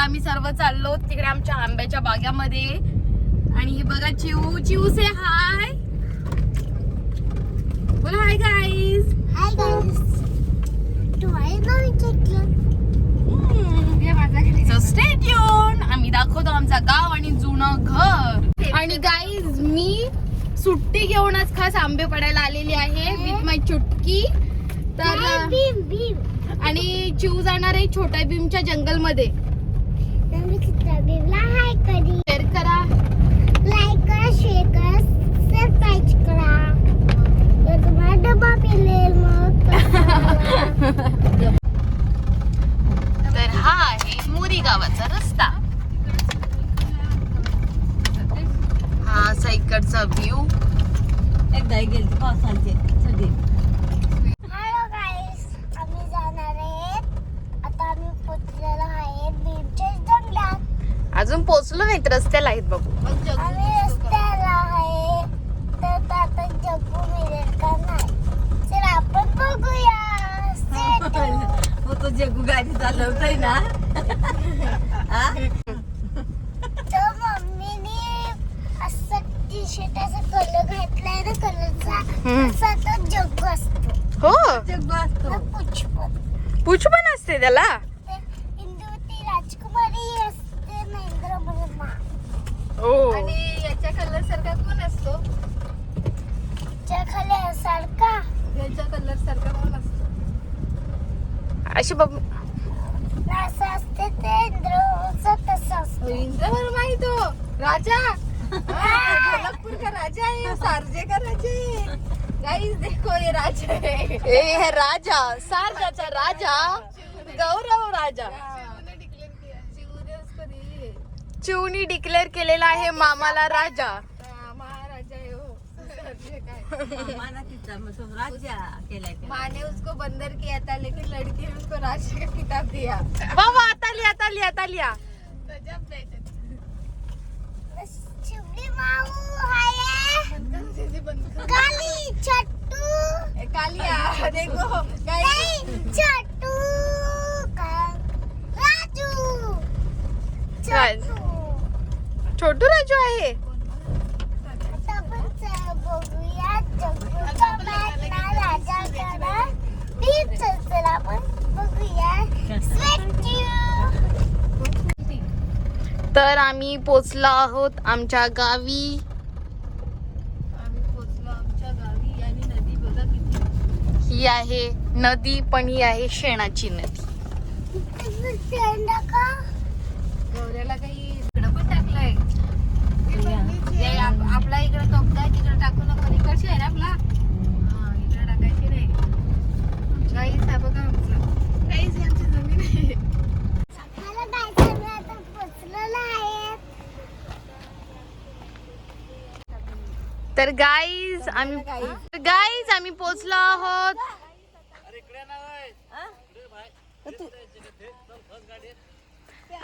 आम्ही सर्व चाललो तिकडे आमच्या आंब्याच्या बागामध्ये. आणि हे बघा चिऊ चिऊ से हाय बोला हाय गाईज हाय गाईस आम्ही दाखवतो आमचा गाव आणि जुनं घर. आणि गाईज मी सुट्टी घेऊनच खास आंबे पडायला आलेली आहे विथ माय चुटकी. तर आणि चिऊ जाणार आहे छोट्या भीमच्या जंगलमध्ये. भीमला हाय कधी. शेअर करा. लाईक करा शेअर करा सबस्क्राईब करा. तर तुम्हाला डबा मिळेल मग. तर हा आहे मोरी गावाचा रस्ता. हा असा इकडचा व्ह्यू एकदा गेली पावसाचे सगळी हॅलो गाईस आम्ही जाणार आहेत आता आम्ही पोचलेलो आहे भीमच्या जंगलात अजून पोहोचलो नाहीत रस्त्याला आहेत बाबू आम्ही रस्त्याला आहे तर आता जग्गू मिळेल का नाही चल आपण बघूया Stay tuned. हो तो जगू गाडी चालवतोय ना हा? जग्गू असतो हो पूछ पण असते त्याला हो. आणि याच्या कलर सारखा कोण असतो? च्या खाली सारखा? याच्या कलर सारखा कोण असतो? अशी बाबू असं असते ते तसं असतं. इंद्रवर माहीत हो राजा. हाँ, का राजा है ये सारजे का राजा. है गाइस देखो ये राजा है ए हे राजा सारगाचा राजा. गौरव राजा. चिवनी डिक्लेअर केलेला आहे मामाला राजा. हाँ, महाराजा है का है. माना तिचा मग तो राजा केलाय त्याला. माँ ने उसको बंदर किया था लेकिन लड़की ने उसको राजा का किताब दिया. वा वा आता लिया आता लिया आता लिया. शिवली माऊ आहे काली छट्टू ए, कालिया देखो गाइस नाही छट्टू का- राजू राज- छट्टू छोटू राजू आहे आता आपण च- बघूया जग्गूचा बॅग ना राजाकडं भीम चल आपण बघूया Sweet you. तर आम्ही पोचलो आहोत आमच्या गावी आम्ही पोहोचलो आमच्या गावी आणि नदी बघा किती ही आहे नदी पण ही आहे शेणाची नदी गौऱ्याला काही आप- आपला इकडं आहे तिकडे टाकू नको. इकडची आहे ना आपला? हा इकडे टाकायची नाही. गाईस हा बघा आमचा. गाईस आमची जमीन आहे. तर गाईज आम्ही गाईज आम्ही पोचलो आहोत.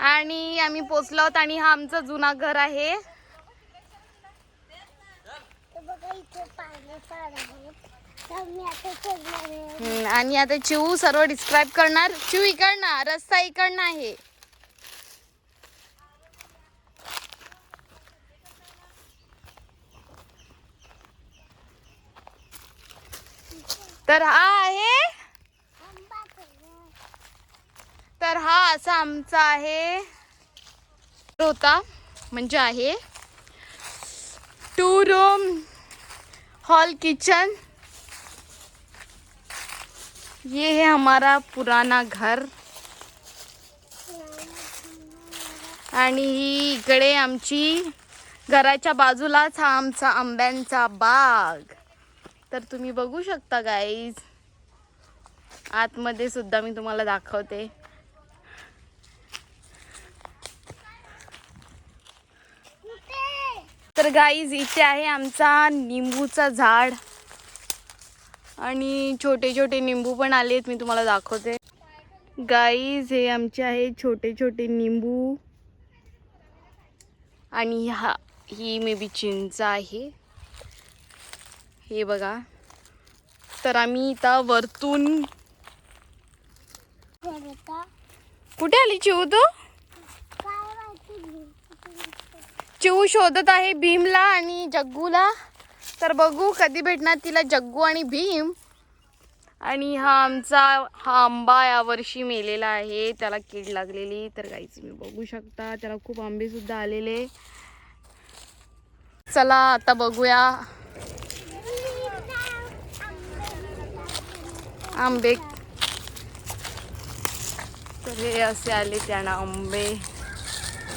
आणि आम्ही पोचलो आहोत आणि हा आमचं जुना घर आहे तर बघा इथे पाणी पाड आहे तर मी आता चढणार आहे हम्म, आणि आता चिऊ सर्व डिस्क्राईब करणार. चिऊ इकडनं रस्ता इकडनं आहे. तर हा आहे. तर हा असा आमचा आहे. होता म्हणजे आहे. Two room hall kitchen. ये है हमारा पुराना घर। आणि ही इकडे आमची घराच्या बाजूलाच हा आमचा आंब्यांचा बाग. तर तुम्ही बघू शकता गाईज आतमध्ये सुद्धा मी तुम्हाला दाखवते. तर गाईज इथे आहे आमचा निंबूचा झाड. आणि छोटे छोटे निंबू पण आले आहेत मी तुम्हाला दाखवते. गाईज हे आमचे आहे छोटे छोटे निंबू. आणि हा ही मे बी चिंच आहे. हे बघा. तर आम्ही इथं वरतून कुठे आली चिऊ तू? चिऊ शोधत आहे भीमला आणि जग्गूला. तर बघू कधी भेटणार तिला जग्गू आणि भीम. आणि हा आमचा हा आंबा यावर्षी मेलेला आहे. त्याला कीड लागलेली. तर काहीच तुम्ही बघू शकता. त्याला खूप आंबेसुद्धा आलेले. चला आता बघूया. आंबे. तर हे असे आले त्यांना आंबे.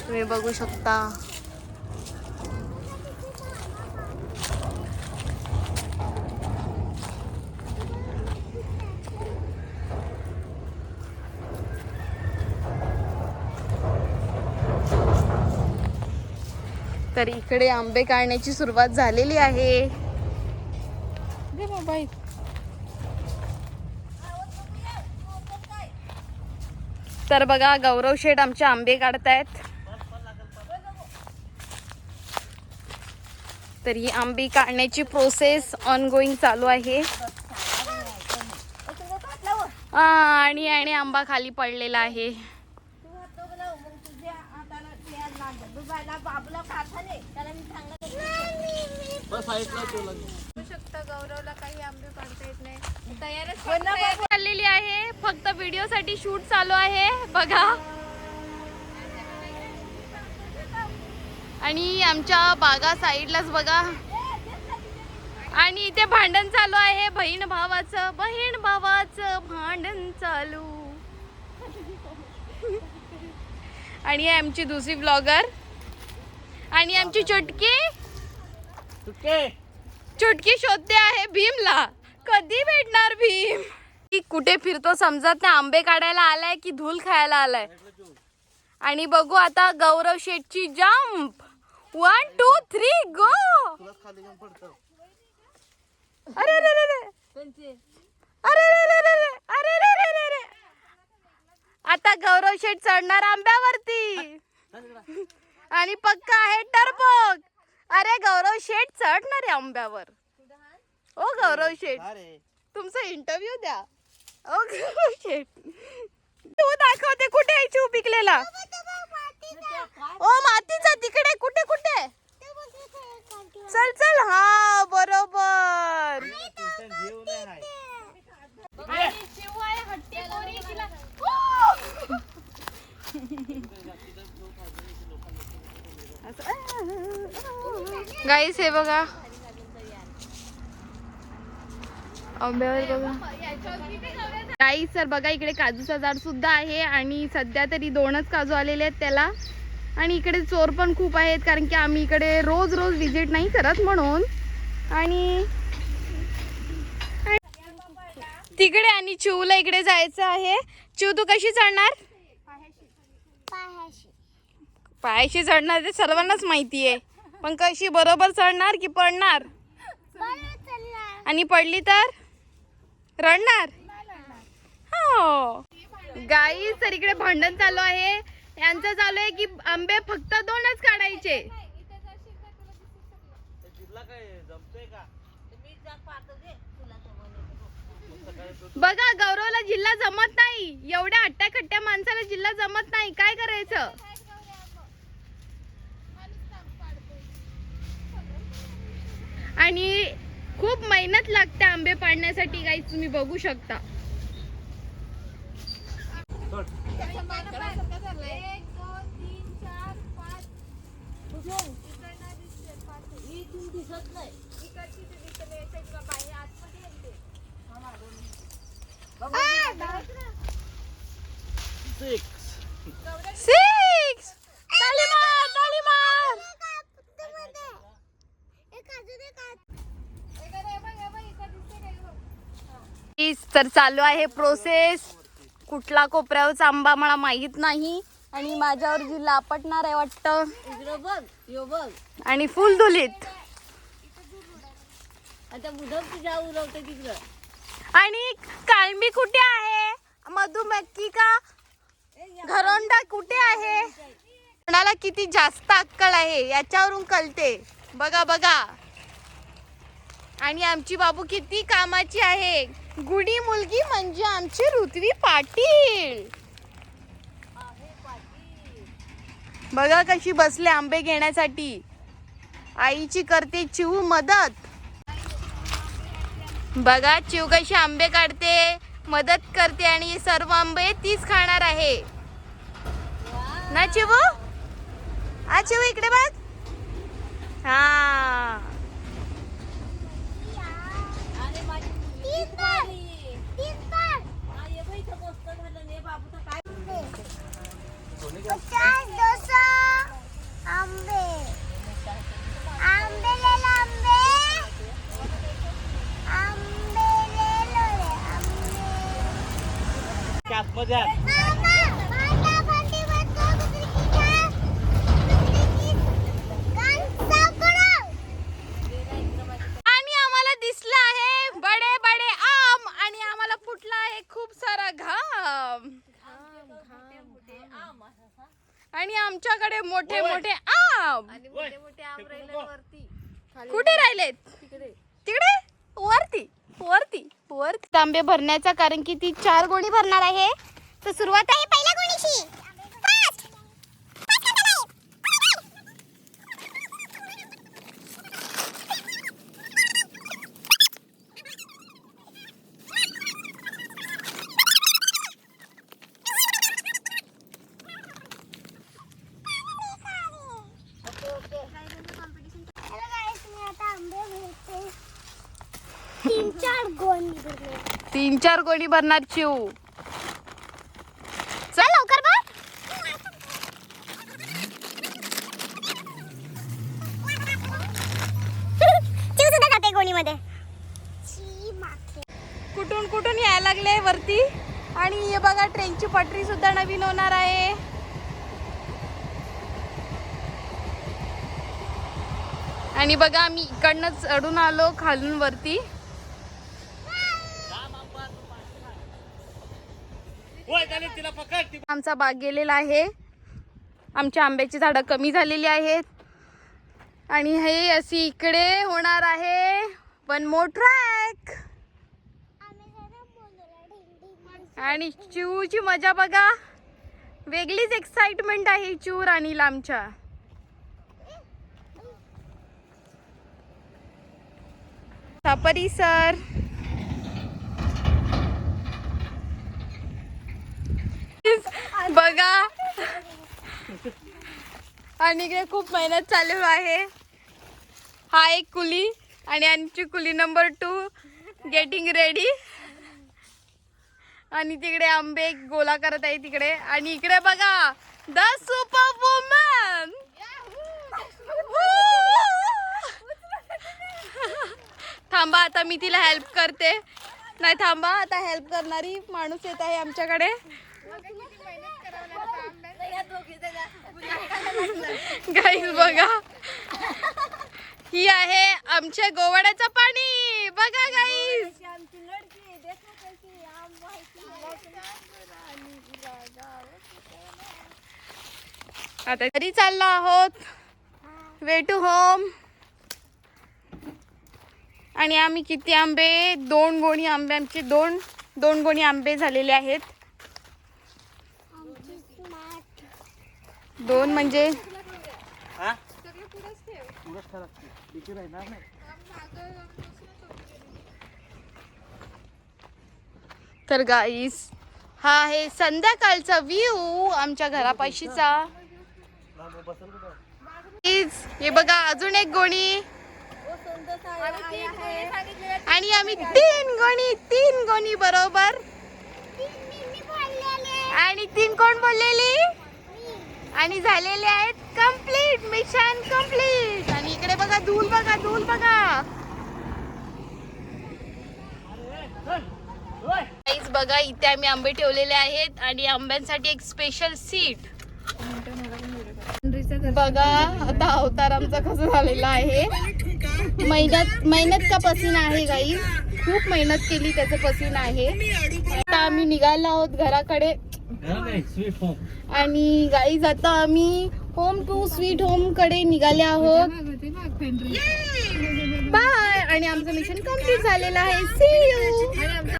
तुम्ही बघू शकता. तर इकडे आंबे काढण्याची सुरुवात झालेली आहे. बाबा. तर बघा गौरव शेठ आमचे आंबे काढतायत. तर ही आंबे काढण्याची प्रोसेस ऑन गोईंग चालू आहे. आणि आणि आंबा खाली पडलेला आहे बघू शकता गौरवला काही आंबे काढता येत नाही. तयारच चाललेली आहे. फक्त व्हिडिओ साठी शूट चालू आहे. बघा. आणि आमच्या बागा साईडलाच बघा. आणि इथे भांडण चालू आहे. बहीण भावाचं बहीण भावाचं भांडण चालू. आणि ही आमची दुसरी ब्लॉगर आणि आमची चुटकी? चुटकी. शोधते आहे भीमला. कधी भेटणार भीम? की कुठे फिरतो समजत नाही. आंबे काढायला आलाय की धूल खायला आलाय? आणि बघू आता Gaurav शेठची jump one two three go अरे रे रे रे अरे रे रे रे रे अरे रे रे रे रे आता गौरव शेठ चढणार आंब्यावरती. आणि पक्का आहे टरबोक अरे गौरव शेठ चढणार आहे आंब्यावर. ओ गौरव शेठ तुमचा इंटरव्ह्यू द्या. ओ गौरव शेठ तू दाखवते कुठे आहे चिव पिकलेला? ओ मातीचा तिकडे कुठे कुठे? चल चल. हा बरोबर. आणि चिव आहे हट्टी पोरी, तिला- गाईस हे बघा. आंब्यावर बघा. गाई सर बघा इकडे काजूचा झाड सुद्धा आहे आणि सध्या तरी दोनच काजू आलेले आहेत त्याला. आणि इकडे चोर पण खूप आहेत कारण की आम्ही इकडे रोज रोज विजिट नाही करत म्हणून. आणि तिकडे आणि चिवला इकडे जायचं आहे. चिव तू कशी चढणार? पायाशी चढणार ते सर्वांनाच माहिती आहे पण कशी बरोबर चढणार की पडणार? आणि पडली तर? रडणार? हो. गाई तर इकडे भांडण चालू आहे. यांचं चालू आहे की आंबे फक्त दोनच काढायचे. बघा गौरवला जिल्हा जमत नाही. एवढ्या हट्ट्या खट्ट्या माणसाला जिल्हा जमत नाही. काय करायचं? आणि खूप मेहनत लागते आंबे पाडण्यासाठी काही तुम्ही बघू शकता. एक दोन तीन चार पाच इकडची ते दिसत नाही, याच्या इकडं बाहेर आतमध्ये येते. सिक्स ताली मार ताली मार तीस तर चालू आहे प्रोसेस कुठला कोपऱ्यावरचा आंबा मला माहीत नाही. आणि माझ्यावर जिल्हा आपटणार आहे वाटतं. आणि फुल धुलीत. आणि काळंबी कुठे आहे? मधुमक्की का? घरोंडा कुठे आहे? कोणाला किती जास्त अक्कल आहे याच्यावरून कळते. बघा बघा. आणि आमची बाबू किती कामाची आहे. गुडी मुलगी म्हणजे आमची ऋत्वी पाटील. बघा कशी बसले आंबे घेण्यासाठी. आईची करते चिव मदत. बघा चिव कशी आंबे काढते. मदत करते आणि सर्व आंबे तीच खाणार आहे. ना चिवू आ चिवू इकडे बघ. हा अरे माझी मुलगी तीन बार आली. तीन बार हा, ये बाई, इथं मस्त झालं रे बाबू तर काय पचास डोसा आंबे आंबे ले लो आंबे आंबे ले लो रे आंबे मामा मामा भांडी बसतो दुसरी आणि आम्हाला दिसलं आहे बडे बडे आम आणि आम्हाला फुटला आहे खूप सारा घाम आणि आमच्याकडे मोठे मोठे आम आणि मोठे मोठे आम राहिले वरती कुठे राहिलेत तिकडे तिकडे वरती वरती वरती तांबे भरण्याचा कारण की ती चार गोणी भरणार आहे. तर सुरुवात आहे पहिल्या गोणीशी Hello guys, मी आता आंबे भरते तीन चार गोणी भरले तीन चार गोणी भरणार चिव चल लवकर बघ. गोणीमध्ये कुठून कुठून यायला लागले वरती? आणि हे बघा ट्रेनची पटरी सुद्धा नवीन होणार आहे. आणि बघा आम्ही इकडनं चढून आलो खालून वरती. आमचा बाग गेलेला आहे. आमच्या आंब्याची झाडं कमी झालेली आहेत. आणि हे अशी इकडे होणार आहे वन मोर ट्रॅक आणि चिवची मजा बघा. वेगळीच एक्साइटमेंट आहे चिव राणीला आमच्या सापरी सर बघा. आणि इकडे खूप मेहनत चालू आहे. हा एक कुली आणि आमची कुली नंबर टू गेटिंग रेडी आणि तिकडे आंबे गोला करत आहे तिकडे. आणि इकडे बघा द सुपर वुमन थांबा आता मी तिला हेल्प करते. नाही थांबा आता हेल्प करणारी माणूस येत आहे आमच्याकडे. गाईज बघा. ही आहे आमच्या गोवाड्याचं पाणी. बघा गाईज आता घरी चाललो आहोत. वे टू होम आणि आम्ही किती आंबे? दोन गोणी आंबे आमचे दोन दोन गोणी आंबे झालेले आहेत. दोन म्हणजे तर गाईस हा आहे संध्याकाळचा व्ह्यू आमच्या घरापाशीचा. हे बघा अजून एक गोणी. आणि आम्ही तीन गोणी तीन गोणी बरोबर. आणि तीन कोण बोललेली? आणि झालेले आहेत कंप्लीट मिशन कंप्लीट आणि इकडे बघा धूल बघा धूल बघा. बघा इथे आम्ही आंबे ठेवलेले आहेत आणि आंब्यांसाठी एक स्पेशल सीट बघा आता अवतार आमचा कसं झालेला आहे. मेहनत मेहनत का पसीना आहे गाई खूप मेहनत केली त्याचं पसीना आहे. आता आम्ही निघायला आहोत घराकडे. आणि गाईज आता आम्ही होम टू स्वीट होमकडे निघाले आहोत. बाय आणि आमचं मिशन कंप्लीट झालेलं आहे. C you